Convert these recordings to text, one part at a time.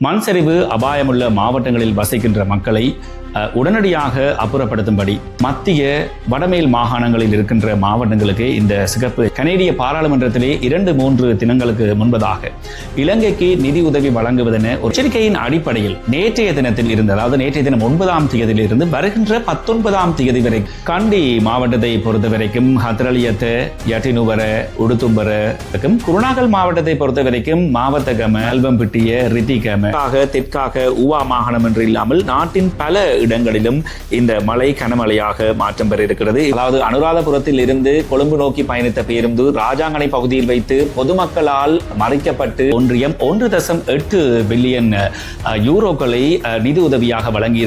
மண் சரிவு அபாயமுள்ள மாவட்டங்களில் வசிக்கின்ற மக்களை உடனடியாக அப்புறப்படுத்தும்படி மத்திய வடமேல் மாகாணங்களில் இருக்கின்ற மாவட்டங்களுக்கு இந்த சிகப்பு கனேடிய பாராளுமன்றத்திலே இரண்டு மூன்று தினங்களுக்கு முன்பதாக இலங்கைக்கு நிதி உதவி வழங்குவதென ஒரு எச்சரிக்கையின் அடிப்படையில் நேற்றைய தினத்தில் இருந்து அதாவது நேற்றைய தினம் ஒன்பதாம் தேதியில் இருந்து வருகின்ற பத்தொன்பதாம் தேதி வரை கண்டி மாவட்டத்தை பொறுத்த வரைக்கும் ஹத்ரலியத்தை யட்டினுவர உடுத்தும்பரக்கும் குருணாகல் மாவட்டத்தை பொறுத்த வரைக்கும் மாவத்தகம அல்வம்பிட்டிய ரித்திகம ஆக தெற்காக உவா மாகாணம் என்று இல்லாமல் நாட்டின் பல இடங்களிலும் இந்த மழை கனமழையாக மாற்றம் பெற இருக்கிறது அதாவது அனுராதபுரத்தில் இருந்து கொழும்பு நோக்கி பயணித்த பேருந்து ராஜாங்கனை பகுதியில் வைத்து பொதுமக்களால் மறைக்கப்பட்டு ஒன்றியம் ஒன்று தசம் எட்டு பில்லியன் யூரோக்களை நிதி உதவியாக வழங்கி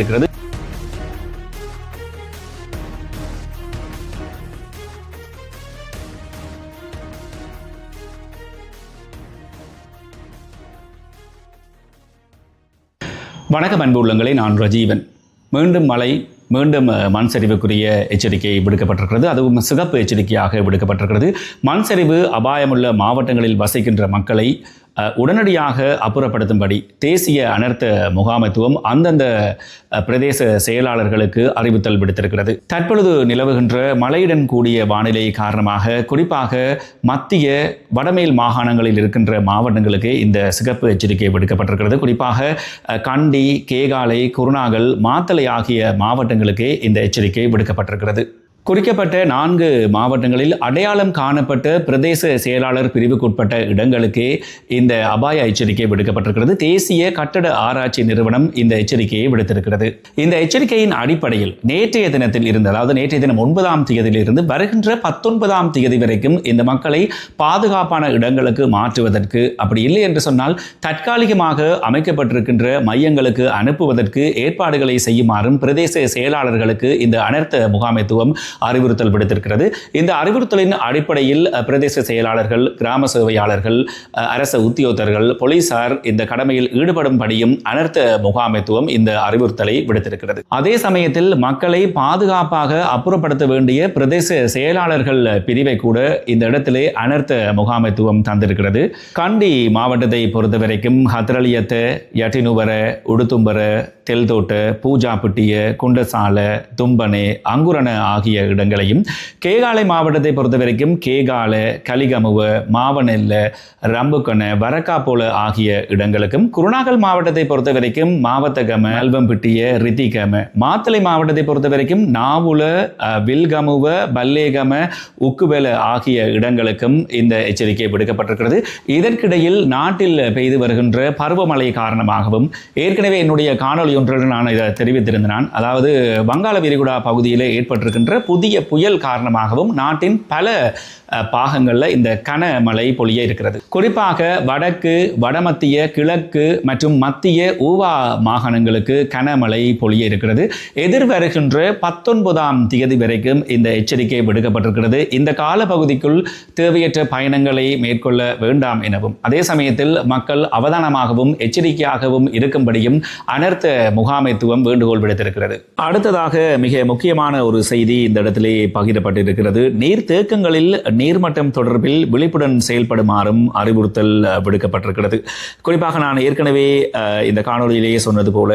வணக்கம் அன்பு உள்ளங்களே. நான் ரஜீவன். மீண்டும் மழை மீண்டும் மண் சரிவுக்குரிய எச்சரிக்கை விடுக்கப்பட்டிருக்கிறது. அதுவும் சிகப்பு எச்சரிக்கையாக விடுக்கப்பட்டிருக்கிறது. மண் சரிவு அபாயமுள்ள மாவட்டங்களில் வசிக்கின்ற மக்களை உடனடியாக அப்புறப்படுத்தும்படி தேசிய அனர்த்த முகாமைத்துவம் அந்தந்த பிரதேச செயலாளர்களுக்கு அறிவித்தல் விடுத்திருக்கிறது. தற்பொழுது நிலவுகின்ற மழையுடன் கூடிய வானிலை காரணமாக குறிப்பாக மத்திய வடமேல் மாகாணங்களில் இருக்கின்ற மாவட்டங்களுக்கு இந்த சிகப்பு எச்சரிக்கை விடுக்கப்பட்டிருக்கிறது. குறிப்பாக கண்டி கேகாலை குருணாகல் மாத்தளை ஆகிய மாவட்டங்களுக்கே இந்த எச்சரிக்கை விடுக்கப்பட்டிருக்கிறது. குறிக்கப்பட்ட நான்கு மாவட்டங்களில் அடையாளம் காணப்பட்ட பிரதேச செயலாளர் பிரிவுக்குட்பட்ட இடங்களுக்கே இந்த அபாய எச்சரிக்கை விடுக்கப்பட்டிருக்கிறது. தேசிய கட்டட ஆராய்ச்சி நிறுவனம் இந்த எச்சரிக்கையை விடுத்திருக்கிறது. இந்த எச்சரிக்கையின் அடிப்படையில் நேற்றைய தினத்தில் இருந்து அதாவது நேற்றைய தினம் ஒன்பதாம் தேதியிலிருந்து வருகின்ற பத்தொன்பதாம் தேதி வரைக்கும் இந்த மக்களை பாதுகாப்பான இடங்களுக்கு மாற்றுவதற்கு அப்படி இல்லை என்று சொன்னால் தற்காலிகமாக அமைக்கப்பட்டிருக்கின்ற மையங்களுக்கு அனுப்புவதற்கு ஏற்பாடுகளை செய்யுமாறும் பிரதேச செயலாளர்களுக்கு இந்த அனர்த்த முகாமைத்துவம் அறிவுறுத்தல் விடுத்திருக்கிறது. இந்த அறிவுறுத்தலின் அடிப்படையில் பிரதேச செயலாளர்கள் கிராம சேவையாளர்கள் அரச உத்தியோகத்தர்கள் போலீசார் இந்த கடமையில் ஈடுபடும்படியும் அனர்த்த முகாமைத்துவம் இந்த அறிவுறுத்தலை விடுத்திருக்கிறது. அதே சமயத்தில் மக்களை பாதுகாப்பாக அப்புறப்படுத்த வேண்டிய பிரதேச செயலாளர்கள் பிரிவை கூட இந்த இடத்திலே அனர்த்த முகாமைத்துவம் தந்திருக்கிறது. கண்டி மாவட்டத்தை பொறுத்தவரைக்கும் ஹத்ரலியத்த யட்டினுவர உடுத்தும்பர தெல்தோட்ட பூஜாப்பிட்டிய குண்டசால தும்பனே அங்குரண ஆகிய இடங்களையும் கேகாலை மாவட்டத்தை பொறுத்த வரைக்கும் கேகால கலிகமுவ மாவனெல்ல ரம்புக்கண வரக்காப்போல ஆகிய இடங்களுக்கும் குருணாகல் மாவட்டத்தை பொறுத்த வரைக்கும் மாவத்தகம அல்வம்பிட்டிய ரித்திகம மாத்தளை மாவட்டத்தை பொறுத்த வரைக்கும் நாவுல வில்கமுவ பல்லேகம உக்குவெல ஆகிய இடங்களுக்கும் இந்த எச்சரிக்கை விடுக்கப்பட்டிருக்கிறது இதற்கிடையில் நாட்டில் பெய்து வருகின்ற பருவமழை காரணமாகவும் ஏற்கனவே என்னுடைய காணொளி ஒன்றில் நான் இதை தெரிவித்திருந்தேன் நான். அதாவது வங்காள விரிகுடா பகுதியில் ஏற்பட்டிருக்கின்ற புதிய புயல் காரணமாகவும் நாட்டின் பல பாகங்களில் இந்த கனமழை பொழிய இருக்கிறது. குறிப்பாக வடக்கு வடமத்திய கிழக்கு மற்றும் மத்திய ஊவா மாகாணங்களுக்கு கனமழை பொழிய இருக்கிறது. எதிர்வருகின்ற பத்தொன்பதாம் தேதி வரைக்கும் இந்த எச்சரிக்கை விடுக்கப்பட்டிருக்கிறது. இந்த காலப்பகுதிக்குள் தேவையற்ற பயணங்களை மேற்கொள்ள வேண்டாம் எனவும் அதே சமயத்தில் மக்கள் அவதானமாகவும் எச்சரிக்கையாகவும் இருக்கும்படியும் அனர்த்த முகாமைத்துவம் வேண்டுகோள் விடுத்திருக்கிறது. அடுத்ததாக மிக முக்கியமான ஒரு செய்தி இந்த இடத்திலே பகிரப்பட்டிருக்கிறது. நீர்த்தேக்கங்களில் நீர்மட்டம் தொடர்பில் விழிப்புடன் செயல்படுமாறும் அறிவுறுத்தல் விடுக்கப்பட்டிருக்கிறது. குறிப்பாக நான் ஏற்கனவே இந்த காணொளியிலேயே சொன்னது போல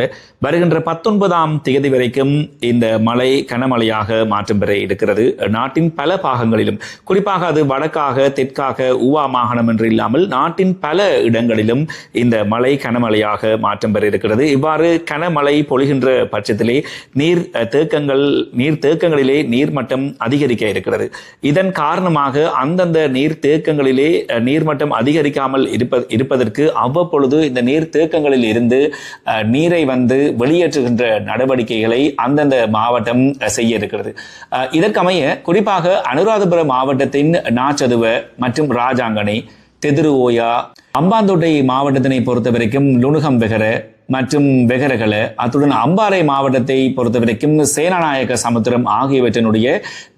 வருகின்ற பத்தொன்பதாம் தேதி வரைக்கும் இந்த மழை கனமழையாக மாற்றம் பெற இருக்கிறது. நாட்டின் பல பாகங்களிலும் குறிப்பாக அது வடக்காக தெற்காக ஊவா மாகாணம் என்று இல்லாமல் நாட்டின் பல இடங்களிலும் இந்த மழை கனமழையாக மாற்றம் பெற இருக்கிறது. இவ்வாறு கனமழை பொழிகின்ற பட்சத்திலே நீர் தேக்கங்கள் நீர் தேக்கங்களிலே நீர்மட்டம் அதிகரிக்க இருக்கிறது. இதன் காரணமாக அந்தந்த நீர் தேக்கங்களிலே நீர்மட்டம் அதிகரிக்காமல் இருப்ப இருப்பதற்கு அவ்வப்பொழுது இந்த நீர் தேக்கங்களில் இருந்து நீரை வந்து வெளியேற்றுகின்ற நடவடிக்கைகளை அந்தந்த மாவட்டம் செய்ய இருக்கிறது. இதற்கமைய குறிப்பாக அனுராதபுரம் மாவட்டத்தின் நாச்சதுவ மற்றும் ராஜாங்கனை தெதிரு ஓயா அம்பாந்தோட்டை மாவட்டத்தினை பொறுத்த வரைக்கும் லுணுகம் வெகர மற்றும் வெகரகல அத்துடன் அம்பாறை மாவட்டத்தை பொறுத்தவரைக்கும் சேனாநாயக சமுத்திரம் ஆகியவற்றினுடைய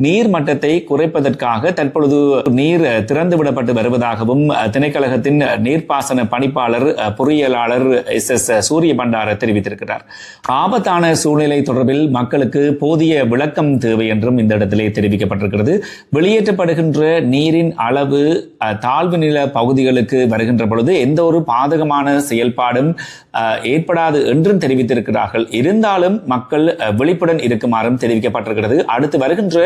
நீர் மட்டத்தை குறைப்பதற்காக தற்பொழுது நீர் திறந்து விடப்பட்டு வருவதாகவும் திணைக்கழகத்தின் நீர்ப்பாசன பணிப்பாளர் அஹ், பொறியியலாளர் எஸ் எஸ் சூரிய பண்டார தெரிவித்திருக்கிறார். ஆபத்தான சூழ்நிலை தொடர்பில் மக்களுக்கு போதிய விளக்கம் தேவை என்றும் இந்த இடத்திலே தெரிவிக்கப்பட்டிருக்கிறது. வெளியேற்றப்படுகின்ற நீரின் அளவு தாழ்வு நில பகுதிகளுக்கு வருகின்ற பொழுது எந்த ஒரு பாதகமான செயல்பாடும் ஏற்படாது என்றும் தெரிவித்திருக்கிறார்கள். இருந்தாலும் மக்கள் அஹ், விழிப்புடன் இருக்குமாறும் தெரிவிக்கப்பட்டிருக்கிறது. அடுத்து வருகின்ற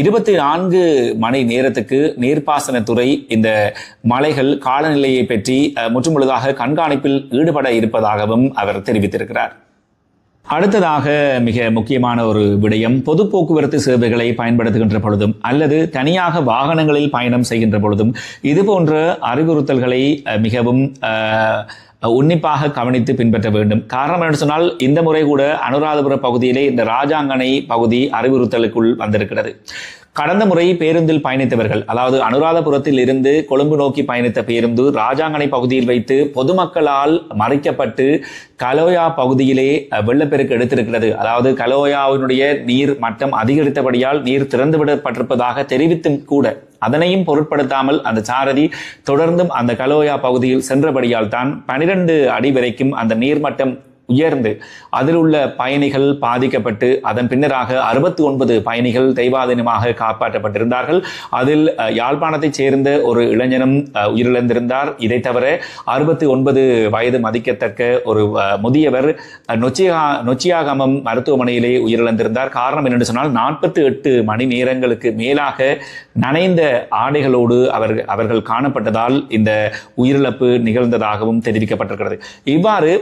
இருபத்தி நான்கு மணி நேரத்துக்கு நீர்ப்பாசனத்துறை இந்த மலைகள் காலநிலையை பற்றி அஹ், முற்றுமுழுதாக கண்காணிப்பில் ஈடுபட இருப்பதாகவும் அவர் தெரிவித்திருக்கிறார். அடுத்ததாக மிக முக்கியமான ஒரு விடயம் பொது போக்குவரத்து சேவைகளை பயன்படுத்துகின்ற பொழுதும் அல்லது தனியாக வாகனங்களில் பயணம் செய்கின்ற பொழுதும் இது போன்ற அறிவுறுத்தல்களை அஹ், மிகவும் உன்னிப்பாக கவனித்து பின்பற்ற வேண்டும். காரணம் என்று சொன்னால் இந்த முறை கூட அனுராதபுர பகுதியிலே இந்த ராஜாங்கனை பகுதி அறிவுறுத்தலுக்குள் வந்திருக்கிறது. கடந்த முறை பேருந்தில் பயணித்தவர்கள் அதாவது அனுராதபுரத்தில் இருந்து கொழும்பு நோக்கி பயணித்த பேருந்து ராஜாங்கனை பகுதியில் வைத்து பொதுமக்களால் மறைக்கப்பட்டு கலோயா பகுதியிலே வெள்ளப்பெருக்கு எடுத்திருக்கிறது. அதாவது கலோயாவினுடைய நீர் மட்டம் அதிகரித்தபடியால் நீர் திறந்துவிடப்பட்டிருப்பதாக தெரிவித்தும் கூட அதனையும் பொருட்படுத்தாமல் அந்த சாரதி தொடர்ந்தும் அந்த கலோயா பகுதியில் சென்றபடியால் தான் பனிரெண்டு அடி வரைக்கும் அந்த நீர்மட்டம் உயர்ந்து. அதில் உள்ள பயணிகள் பாதிக்கப்பட்டு அதன் பின்னராக அறுபத்தி ஒன்பது பயணிகள் தெய்வாதீனமாக காப்பாற்றப்பட்டிருந்தார்கள். அதில் யாழ்ப்பாணத்தைச் சேர்ந்த ஒரு இளைஞனும் உயிரிழந்திருந்தார். இதை தவிர அறுபத்தி ஒன்பது வயது மதிக்கத்தக்க ஒரு முதியவர் நொச்சியா நொச்சியாகமம் மருத்துவமனையிலே உயிரிழந்திருந்தார். காரணம் என்னென்னு சொன்னால் நாற்பத்தி எட்டு மணி நேரங்களுக்கு மேலாக நனைந்த ஆடைகளோடு அவர்கள் அவர்கள் காணப்பட்டதால் இந்த உயிரிழப்பு நிகழ்ந்ததாகவும் தெரிவிக்கப்பட்டிருக்கிறது. இவ்வாறு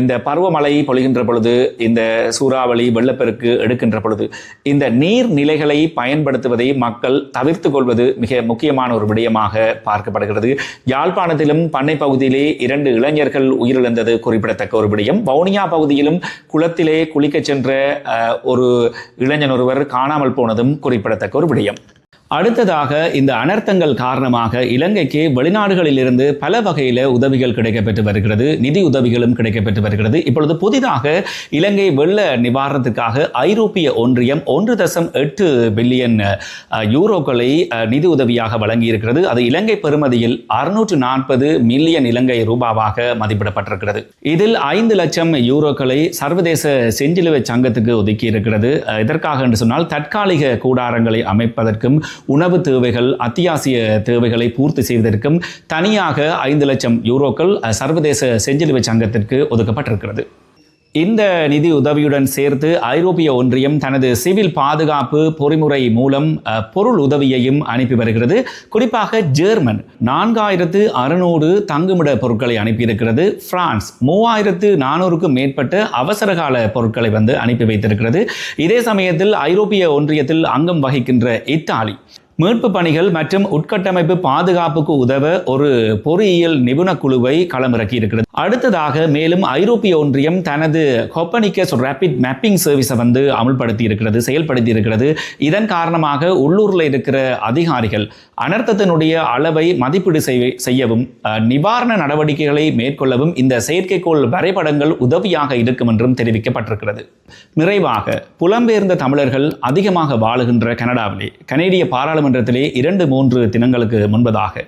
இந்த பருவமழை பொழிகின்ற பொழுது இந்த சூறாவளி வெள்ளப்பெருக்கு எடுக்கின்ற பொழுது இந்த நீர் நிலைகளை பயன்படுத்துவதை மக்கள் தவிர்த்து கொள்வது மிக முக்கியமான ஒரு விடயமாக பார்க்கப்படுகிறது. யாழ்ப்பாணத்திலும் பண்ணை பகுதியிலே இரண்டு இளைஞர்கள் உயிரிழந்தது குறிப்பிடத்தக்க ஒரு விடயம். வவுனியா பகுதியிலும் குளத்திலே குளிக்கச் சென்ற ஒரு இளைஞன் ஒருவர் காணாமல் போனதும் குறிப்பிடத்தக்க ஒரு விடயம். அடுத்ததாக இந்த அனர்த்தங்கள் காரணமாக இலங்கைக்கு வெளிநாடுகளிலிருந்து பல வகையில் உதவிகள் கிடைக்கப்பெற்று வருகிறது. நிதி உதவிகளும் கிடைக்கப்பெற்று வருகிறது. இப்பொழுது புதிதாக இலங்கை வெள்ள நிவாரணத்துக்காக ஐரோப்பிய ஒன்றியம் ஒன்று தசம் எட்டு பில்லியன் யூரோக்களை நிதி உதவியாக வழங்கியிருக்கிறது. அது இலங்கை பெறுமதியில் அறுநூற்று நாற்பது மில்லியன் இலங்கை ரூபாவாக மதிப்பிடப்பட்டிருக்கிறது. இதில் ஐந்து லட்சம் யூரோக்களை சர்வதேச செஞ்சிலுவை சங்கத்துக்கு ஒதுக்கி இருக்கிறது இதற்காக என்று சொன்னால் தற்காலிக கூடாரங்களை அமைப்பதற்கும் உணவு தேவைகள் அத்தியாவசிய தேவைகளை பூர்த்தி செய்வதற்கும் தனியாக ஐந்து லட்சம் யூரோக்கள் சர்வதேச செஞ்சிலுவை சங்கத்திற்கு ஒதுக்கப்பட்டிருக்கிறது. இந்த நிதி உதவியுடன் சேர்த்து ஐரோப்பிய ஒன்றியம் தனது சிவில் பாதுகாப்பு பொறிமுறை மூலம் பொருள் உதவியையும் அனுப்பி வருகிறது. குறிப்பாக ஜெர்மன் நான்காயிரத்து அறுநூறு தங்குமிட பொருட்களை அனுப்பியிருக்கிறது. பிரான்ஸ் மூவாயிரத்து நானூறுக்கும் மேற்பட்ட அவசரகால பொருட்களை வந்து அனுப்பி வைத்திருக்கிறது. இதே சமயத்தில் ஐரோப்பிய ஒன்றியத்தில் அங்கம் வகிக்கின்ற இத்தாலி மீட்பு பணிகள் மற்றும் உட்கட்டமைப்பு பாதுகாப்புக்கு உதவ ஒரு பொறியியல் நிபுண குழுவை களமிறக்கி இருக்கிறது அடுத்ததாக மேலும் ஐரோப்பிய ஒன்றியம் தனது கொப்பனிக்கஸ் ரேபிட் மேப்பிங் சர்வீஸை வந்து அமல்படுத்தி இருக்கிறது செயல்படுத்தி இருக்கிறது இதன் காரணமாக உள்ளூரில் இருக்கிற அதிகாரிகள் அனர்த்தத்தினுடைய அளவை மதிப்பீடு செய்யவும் நிவாரண நடவடிக்கைகளை மேற்கொள்ளவும் இந்த செயற்கைக்கோள் வரைபடங்கள் உதவியாக இருக்கும் என்றும் தெரிவிக்கப்பட்டிருக்கிறது. நிறைவாக புலம்பெயர்ந்த தமிழர்கள் அதிகமாக வாழுகின்ற கனடாவிலே கனேடிய பாராளுமன்ற நாடாளுமன்றத்திலே இரண்டு மூன்று தினங்களுக்கு முன்பதாக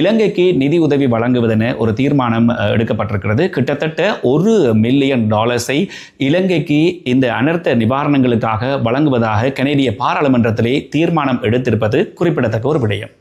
இலங்கைக்கு நிதி உதவி வழங்குவதென ஒரு தீர்மானம் எடுக்கப்பட்டிருக்கிறது. கிட்டத்தட்ட ஒரு மில்லியன் டாலர்ஸை இலங்கைக்கு இந்த அனர்த்த நிவாரணங்களுக்காக வழங்குவதாக கனேடிய பாராளுமன்றத்திலே தீர்மானம் எடுத்திருப்பது குறிப்பிடத்தக்க ஒரு விடயம்.